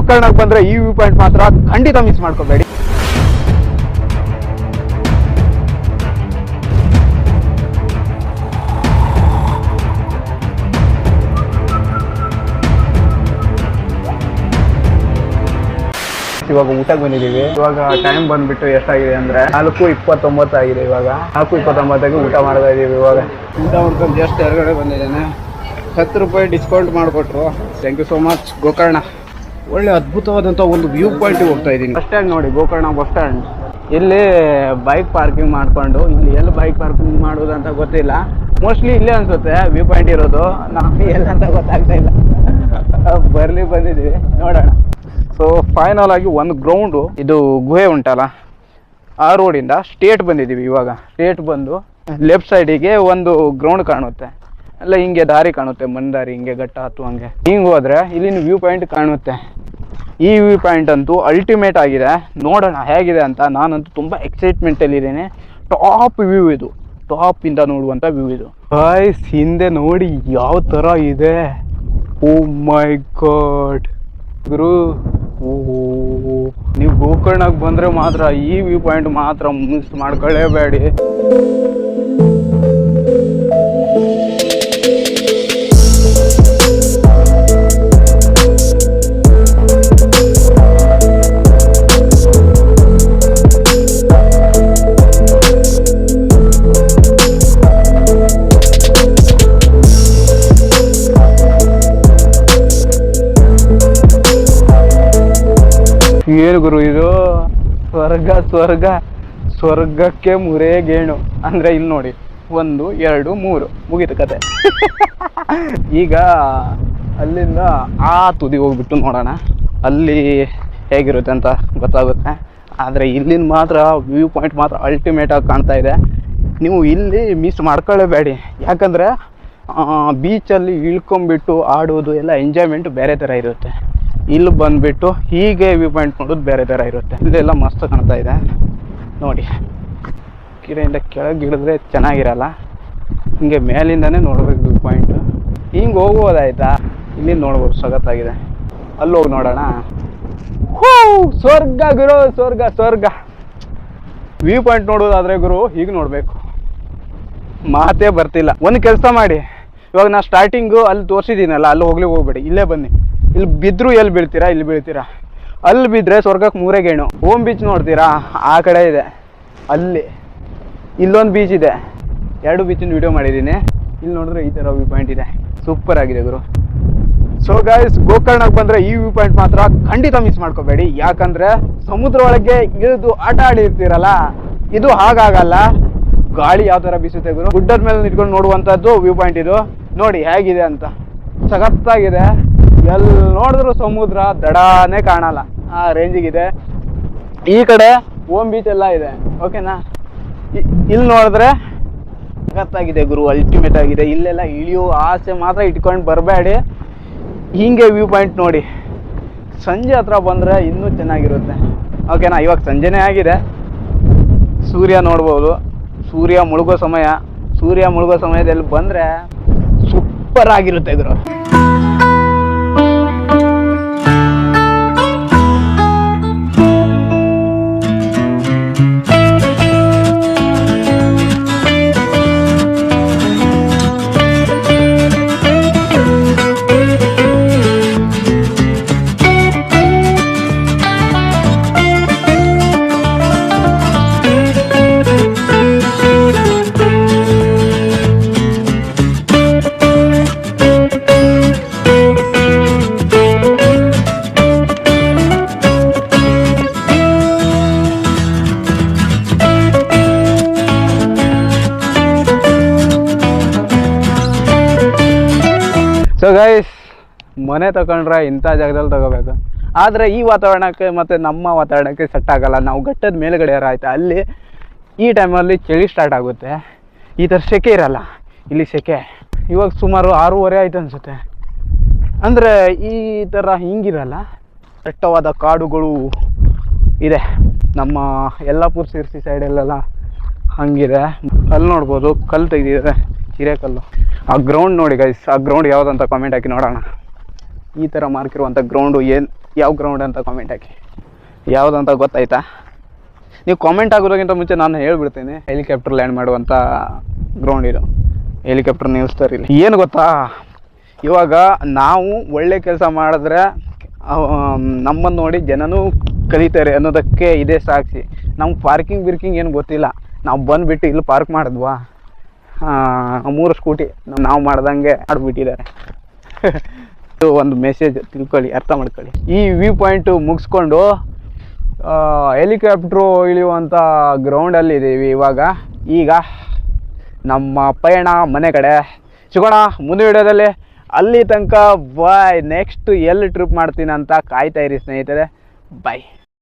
ಗೋಕರ್ಣಕ್ಕೆ ಬಂದ್ರೆ ಈ view point ಮಾತ್ರ ಖಂಡಿತ ಮಿಸ್ ಮಾಡ್ಕೋಬೇಡಿ. ಇವಾಗ ಊಟಕ್ಕೆ ಬಂದಿದ್ದೀವಿ. ಇವಾಗ ಟೈಮ್ ಬಂದ್ಬಿಟ್ಟು ಎಷ್ಟಾಗಿದೆ ಅಂದ್ರೆ ನಾಲ್ಕು ಇಪ್ಪತ್ತೊಂಬತ್ತು ಆಗಿದೆ ಇವಾಗ. ನಾಲ್ಕು ಇಪ್ಪತ್ತೊಂಬತ್ತಕ್ಕೆ ಊಟ ಮಾಡ್ತಾ ಇದೀವಿ ಇವಾಗ. ಊಟ ಮಾಡ್ಕೊಂಡು ಜಸ್ಟ್ ಹೊರಗಡೆ ಬಂದಿದ್ದೇನೆ. ಹತ್ತು ರೂಪಾಯಿ ಡಿಸ್ಕೌಂಟ್ ಮಾಡಿಕೊಟ್ರು. Thank you so much Gokarna. ಒಳ್ಳೆ ಅದ್ಭುತವಾದಂಥ ಒಂದು ವ್ಯೂ ಪಾಯಿಂಟಿಗೆ ಹೋಗ್ತಾ ಇದ್ದೀನಿ ಬಸ್ ಸ್ಟ್ಯಾಂಡ್ ನೋಡಿ, ಗೋಕರ್ಣ ಬಸ್ ಸ್ಟ್ಯಾಂಡ್ ಇಲ್ಲಿ ಬೈಕ್ ಪಾರ್ಕಿಂಗ್ ಮಾಡಿಕೊಂಡು, ಇಲ್ಲಿ ಎಲ್ಲಿ ಬೈಕ್ ಪಾರ್ಕಿಂಗ್ ಮಾಡೋದು ಅಂತ ಗೊತ್ತಿಲ್ಲ. ಮೋಸ್ಟ್ಲಿ ಇಲ್ಲೇ ಅನ್ಸುತ್ತೆ ವ್ಯೂ ಪಾಯಿಂಟ್ ಇರೋದು. ನಾವು ಎಲ್ಲಂತ ಗೊತ್ತಾಗ್ತಾ ಇಲ್ಲ. ಬರ್ಲಿ, ಬಂದಿದ್ದೀವಿ. ನೋಡೋಣ. ಸೊ ಫೈನಲ್ ಆಗಿ ಒಂದು ಗ್ರೌಂಡು ಇದು ಗುಹೆ ಉಂಟಲ್ಲ? ಆ ರೋಡಿಂದ ಸ್ಟೇಟ್ ಬಂದಿದ್ದೀವಿ ಇವಾಗ. ಸ್ಟೇಟ್ ಬಂದು ಲೆಫ್ಟ್ ಸೈಡಿಗೆ ಒಂದು ಗ್ರೌಂಡ್ ಕಾಣುತ್ತೆ. ಅಲ್ಲ, ಹಿಂಗೆ ದಾರಿ ಕಾಣುತ್ತೆ ಮಂದಾರಿ ದಾರಿ, ಹಿಂಗೆ ಗಟ್ಟ ಹತ್ತುವಂಗೆ ಹಿಂಗೆ. ಹೋದ್ರೆ ಇಲ್ಲಿನ ವ್ಯೂ ಪಾಯಿಂಟ್ ಕಾಣುತ್ತೆ. ಈ ವ್ಯೂ ಪಾಯಿಂಟ್ ಅಂತೂ ಅಲ್ಟಿಮೇಟ್ ಆಗಿದೆ. ನೋಡೋಣ ಹೇಗಿದೆ ಅಂತ ನಾನಂತೂ ತುಂಬ ಎಕ್ಸೈಟ್ಮೆಂಟಲ್ಲಿದ್ದೇನೆ ಟಾಪ್ ವ್ಯೂ ಇದು. ಟಾಪ್ ಇಂದ ನೋಡುವಂಥ ವ್ಯೂ ಇದು. ಬಾಯ್ಸ್ ಹಿಂದೆ ನೋಡಿ ಯಾವ ಥರ ಇದೆ. ಓ ಮೈ ಗಾಡ್ ಗುರು, ಓ, ನೀವು ಗೋಕರ್ಣಕ್ಕೆ ಬಂದರೆ ಮಾತ್ರ ಈ ವ್ಯೂ ಪಾಯಿಂಟ್ ಮಾತ್ರ ಮಿಸ್ ಮಾಡ್ಕೊಳ್ಳೇಬೇಡಿ. ಏನು ಗುರು, ಇದು ಸ್ವರ್ಗ ಸ್ವರ್ಗ, ಸ್ವರ್ಗಕ್ಕೆ ಮುರೇ ಗೇಣು. ಅಂದ್ರೆ ಇಲ್ಲಿ ನೋಡಿ, ಒಂದು, ಎರಡು, ಮೂರು. ಮುಗೀತು ಕತೆ. ಈಗ ಅಲ್ಲಿಂದ ಆ ತುದಿ ಹೋಗ್ಬಿಟ್ಟು ನೋಡೋಣ. ಅಲ್ಲಿ ಹೇಗಿರುತ್ತೆ ಅಂತ ಗೊತ್ತಾಗುತ್ತೆ. ಆದರೆ ಇಲ್ಲಿಂದ ಮಾತ್ರ ವ್ಯೂ ಪಾಯಿಂಟ್ ಮಾತ್ರ ಅಲ್ಟಿಮೇಟ್ ಆಗಿ ಕಾಣ್ತಾ ಇದೆ. ನೀವು ಇಲ್ಲಿ ಮಿಸ್ ಮಾಡ್ಕೊಳ್ಳೇಬೇಡಿ ಯಾಕಂದರೆ ಬೀಚಲ್ಲಿ ಇಳ್ಕೊಂಬಿಟ್ಟು ಆಡೋದು ಎಲ್ಲ ಎಂಜಾಯ್ಮೆಂಟ್ ಬೇರೆ ಥರ ಇರುತ್ತೆ. ಇಲ್ಲಿ ಬಂದ್ಬಿಟ್ಟು ಹೀಗೆ ವ್ಯೂ ಪಾಯಿಂಟ್ ನೋಡೋದು ಬೇರೆ ಥರ ಇರುತ್ತೆ. ಇಲ್ಲೆಲ್ಲ ಮಸ್ತ್ ಕಾಣ್ತಾ ಇದೆ. ನೋಡಿ ಕೆರೆಯಿಂದ ಕೆಳಗೆ ಇಳಿದ್ರೆ ಚೆನ್ನಾಗಿರಲ್ಲ. ಹಿಂಗೆ ಮೇಲಿಂದನೇ ನೋಡ್ಬೇಕು ವ್ಯೂ ಪಾಯಿಂಟ್ ಹಿಂಗೆ ಹೋಗ್ಬೋದಾಯ್ತಾ ಇಲ್ಲಿ ನೋಡ್ಬೋದು ಸಗತ್ತಾಗಿದೆ ಅಲ್ಲಿ ಹೋಗಿ ನೋಡೋಣ. ಹೂ, ಸ್ವರ್ಗ ಗುರು, ಸ್ವರ್ಗ ಸ್ವರ್ಗ. ವ್ಯೂ ಪಾಯಿಂಟ್ ನೋಡೋದಾದ್ರೆ ಗುರು, ಹೀಗೆ ನೋಡಬೇಕು. ಮಾತೇ ಬರ್ತಿಲ್ಲ. ಒಂದು ಕೆಲಸ ಮಾಡಿ. ಇವಾಗ ನಾ ಸ್ಟಾರ್ಟಿಂಗು ಅಲ್ಲಿ ತೋರಿಸಿದ್ದೀನಲ್ಲ, ಅಲ್ಲಿ ಹೋಗ್ಲಿಕ್ಕೆ ಹೋಗ್ಬೇಡಿ. ಇಲ್ಲೇ ಬನ್ನಿ. ಇಲ್ಲಿ ಬಿದ್ದರೂ ಎಲ್ಲಿ ಬೀಳ್ತೀರಾ? ಇಲ್ಲಿ ಬೀಳ್ತೀರಾ? ಅಲ್ಲಿ ಬಿದ್ದರೆ ಸ್ವರ್ಗಕ್ಕೆ ಮೂರೇ ಗೇಣು. ಓಮ್ ಬೀಚ್ ನೋಡ್ತೀರಾ? ಆ ಕಡೆ ಇದೆ. ಅಲ್ಲಿ. ಇಲ್ಲೊಂದು ಬೀಚ್ ಇದೆ. ಎರಡು ಬೀಚಿನ ವಿಡಿಯೋ ಮಾಡಿದ್ದೀನಿ. ಇಲ್ಲಿ ನೋಡಿದ್ರೆ ಈ ಥರ ವ್ಯೂ ಪಾಯಿಂಟ್ ಇದೆ. ಸೂಪರ್ ಆಗಿದೆ ಗುರು. ಸೊ ಗಾಯ್ಸ್ ಗೋಕರ್ಣಕ್ಕೆ ಬಂದರೆ ಈ ವ್ಯೂ ಪಾಯಿಂಟ್ ಮಾತ್ರ ಖಂಡಿತ ಮಿಸ್ ಮಾಡ್ಕೋಬೇಡಿ. ಯಾಕಂದರೆ ಸಮುದ್ರ ಒಳಗೆ ಇಳಿದು ಆಟ ಆಡಿರ್ತೀರಲ್ಲ, ಇದು ಹಾಗಾಗಲ್ಲ. ಗಾಳಿ ಯಾವ ಥರ ಬೀಸುತ್ತೆ ಗುರು? ಗುಡ್ಡದ ಮೇಲೆ ನಿಂತ್ಕೊಂಡು ನೋಡುವಂಥದ್ದು ವ್ಯೂ ಪಾಯಿಂಟ್ ಇದು. ನೋಡಿ, ಹೇಗಿದೆ ಅಂತ. ಸಖತ್ತಾಗಿದೆ. ಎಲ್ಲಿ ನೋಡಿದ್ರು ಸಮುದ್ರ, ದಡಾನೇ ಕಾಣಲ್ಲ. ಆ ರೇಂಜಿಗಿದೆ ಈ ಕಡೆ ಓಮ್ ಬೀಚ್ ಎಲ್ಲ ಇದೆ. ಓಕೆನಾ ಇಲ್ಲಿ ನೋಡಿದ್ರೆ ಸಖತ್ತಾಗಿದೆ ಗುರು ಅಲ್ಟಿಮೇಟ್ ಆಗಿದೆ. ಇಲ್ಲೆಲ್ಲ ಇಳಿಯೋ ಆಸೆ ಮಾತ್ರ ಇಟ್ಕೊಂಡು ಬರಬೇಡಿ. ಹೀಗೆ ವ್ಯೂ ಪಾಯಿಂಟ್ ನೋಡಿ. ಸಂಜೆ ಹತ್ರ ಬಂದರೆ ಇನ್ನೂ ಚೆನ್ನಾಗಿರುತ್ತೆ. ಓಕೆನಾ ಇವಾಗ ಸಂಜೆನೇ ಆಗಿದೆ. ಸೂರ್ಯ ನೋಡ್ಬೋದು. ಸೂರ್ಯ ಮುಳುಗೋ ಸಮಯ. ಸೂರ್ಯ ಮುಳುಗೋ ಸಮಯದಲ್ಲಿ ಬಂದರೆ ಸೂಪರ್ ಆಗಿರುತ್ತೆ ಗುರು. ಸೊ ಗೈಸ್ ಮನೆ ತಗೊಂಡ್ರೆ ಇಂಥ ಜಾಗದಲ್ಲಿ ತಗೋಬೇಕು. ಆದರೆ ಈ ವಾತಾವರಣಕ್ಕೆ ಮತ್ತು ನಮ್ಮ ವಾತಾವರಣಕ್ಕೆ ಸೆಟ್ ಆಗೋಲ್ಲ. ನಾವು ಘಟ್ಟದ ಮೇಲುಗಡೆ ಆಯ್ತು. ಅಲ್ಲಿ ಈ ಟೈಮಲ್ಲಿ ಚಳಿ ಸ್ಟಾರ್ಟ್ ಆಗುತ್ತೆ. ಈ ಥರ ಸೆಕೆ ಇರಲ್ಲ. ಇಲ್ಲಿ ಸೆಕೆ. ಇವಾಗ ಸುಮಾರು ಆರೂವರೆ ಆಯ್ತು ಅನಿಸುತ್ತೆ. ಅಂದರೆ ಈ ಥರ ಹಿಂಗಿರಲ್ಲ. ದಟ್ಟವಾದ ಕಾಡುಗಳು ಇದೆ. ನಮ್ಮ ಯಲ್ಲಾಪುರ ಸಿರ್ಸಿ ಸೈಡಲ್ಲೆಲ್ಲ ಹಂಗಿದೆ. ಅಲ್ಲಿ ನೋಡ್ಬೋದು ಕಲ್ಲು ತೆಗೆದಿದೆ. ಹಿರೇಕಲ್ಲು. ಆ ಗ್ರೌಂಡ್ ನೋಡಿ ಗೈಸ್ ಆ ಗ್ರೌಂಡ್ ಯಾವುದಂತ ಕಾಮೆಂಟ್ ಹಾಕಿ ನೋಡೋಣ. ಈ ಥರ ಮಾರ್ಕ್ ಇರುವಂಥ ಗ್ರೌಂಡು ಏನು, ಯಾವ ಗ್ರೌಂಡ್ ಅಂತ ಕಾಮೆಂಟ್ ಹಾಕಿ. ಯಾವುದಂತ ಗೊತ್ತಾಯ್ತಾ? ನೀವು ಕಾಮೆಂಟ್ ಆಗೋದಕ್ಕಿಂತ ಮುಂಚೆ ನಾನು ಹೇಳ್ಬಿಡ್ತೀನಿ. ಹೆಲಿಕಾಪ್ಟರ್ ಲ್ಯಾಂಡ್ ಮಾಡುವಂಥ ಗ್ರೌಂಡ್ ಇದು. ಹೆಲಿಕಾಪ್ಟರ್ ನಿಲ್ಲಿಸ್ತಾರೆ ಇಲ್ಲಿ. ಏನು ಗೊತ್ತಾ? ಇವಾಗ ನಾವು ಒಳ್ಳೆ ಕೆಲಸ ಮಾಡಿದ್ರೆ ನಮ್ಮನ್ನು ನೋಡಿ ಜನನೂ ಕಲಿತಾರೆ ಅನ್ನೋದಕ್ಕೆ ಇದೇ ಸಾಕ್ಷಿ. ನಮ್ಗೆ ಪಾರ್ಕಿಂಗ್ ಬಿರ್ಕಿಂಗ್ ಏನು ಗೊತ್ತಿಲ್ಲ. ನಾವು ಬಂದುಬಿಟ್ಟು ಇಲ್ಲಿ ಪಾರ್ಕ್ ಮಾಡಿದ್ವಾ? ಮೂರು ಸ್ಕೂಟಿ ನಾವು ಮಾಡ್ದಂಗೆ ಆಡ್ಬಿಟ್ಟಿದ್ದಾರೆ. ಇದು ಒಂದು ಮೆಸೇಜ್ ತಿಳ್ಕೊಳ್ಳಿ, ಅರ್ಥ ಮಾಡ್ಕೊಳ್ಳಿ. ಈ ವ್ಯೂ ಪಾಯಿಂಟು ಮುಗಿಸ್ಕೊಂಡು ಹೆಲಿಕಾಪ್ಟ್ರು ಇಳಿಯುವಂಥ ಗ್ರೌಂಡಲ್ಲಿ ಇದ್ದೀವಿ ಇವಾಗ. ಈಗ ನಮ್ಮ ಪಯಣ ಮನೆ ಕಡೆ. ಸಿಗೋಣ ಮುಂದೆ ವಿಡಿಯೋದಲ್ಲಿ. ಅಲ್ಲಿ ತನಕ ಬಾಯ್ ನೆಕ್ಸ್ಟ್ ಎಲ್ಲಿ ಟ್ರಿಪ್ ಮಾಡ್ತೀನಿ ಅಂತ ಕಾಯ್ತಾ ಇರಿ ಸ್ನೇಹಿತರೆ. ಬಾಯ್